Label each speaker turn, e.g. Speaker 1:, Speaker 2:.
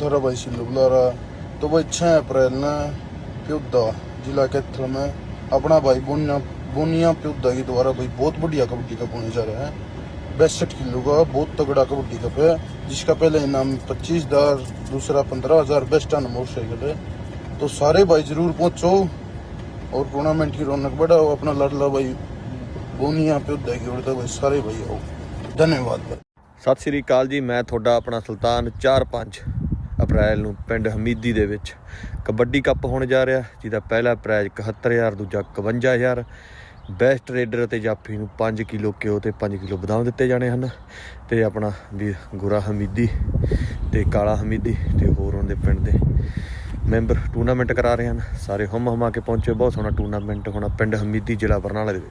Speaker 1: धराबाई सिल्लुबलारा तो भाई 6 अप्रैल ने प्योदा जिला कैथल में अपना भाई बोनिया बोनिया प्योदा के द्वारा भाई बहुत बढ़िया कबड्डी कप होने जा रहा है बैसठ किलो का बहुत तगड़ा कबड्डी कप है जिसका पहले इनाम पच्चीस हज़ार दूसरा पंद्रह हज़ार बेस्ट आन मोटरसाइकिल है तो सारे भाई ज़रूर पहुंचो और टूर्नामेंट की रौनक बढ़ाओ अपना लड़ला भाई बोनिया प्योदा की उड़ता भाई सारे भाई आओ धन्यवाद भाई
Speaker 2: सत श्रीकाल जी मैं थोड़ा अपना सुल्तान चार पाँच ਅਪ੍ਰੈਲ ਨੂੰ ਪਿੰਡ ਹਮੀਦੀ ਦੇ ਵਿੱਚ ਕਬੱਡੀ ਕੱਪ ਹੋਣ ਜਾ ਰਿਹਾ, ਜਿਹਦਾ ਪਹਿਲਾ ਪ੍ਰਾਈਜ਼ 71000 ਦੂਜਾ 51000 ਬੈਸਟ ਰੇਡਰ ਅਤੇ ਜਾਫੀ ਨੂੰ 5 ਕਿਲੋ ਘਿਓ ਤੇ 5 ਕਿਲੋ ਬਦਾਮ ਦਿੱਤੇ ਜਾਣੇ ਹਨ ਤੇ ਆਪਣਾ ਵੀ ਗੁਰਾ ਹਮੀਦੀ ਤੇ ਕਾਲਾ ਹਮੀਦੀ ਤੇ ਹੋਰ ਉਹਨਾਂ ਦੇ ਪਿੰਡ ਦੇ ਮੈਂਬਰ ਟੂਰਨਾਮੈਂਟ ਕਰਾ ਰਹੇ ਹਨ। ਸਾਰੇ ਹਮ ਹਮਾ ਕੇ ਪਹੁੰਚੇ, ਬਹੁਤ ਸੋਹਣਾ ਟੂਰਨਾਮੈਂਟ ਹੋਣਾ ਪਿੰਡ ਹਮੀਦੀ ਜ਼ਿਲ੍ਹਾ ਬਰਨਾਲਾ ਦੇ ਵਿੱਚ।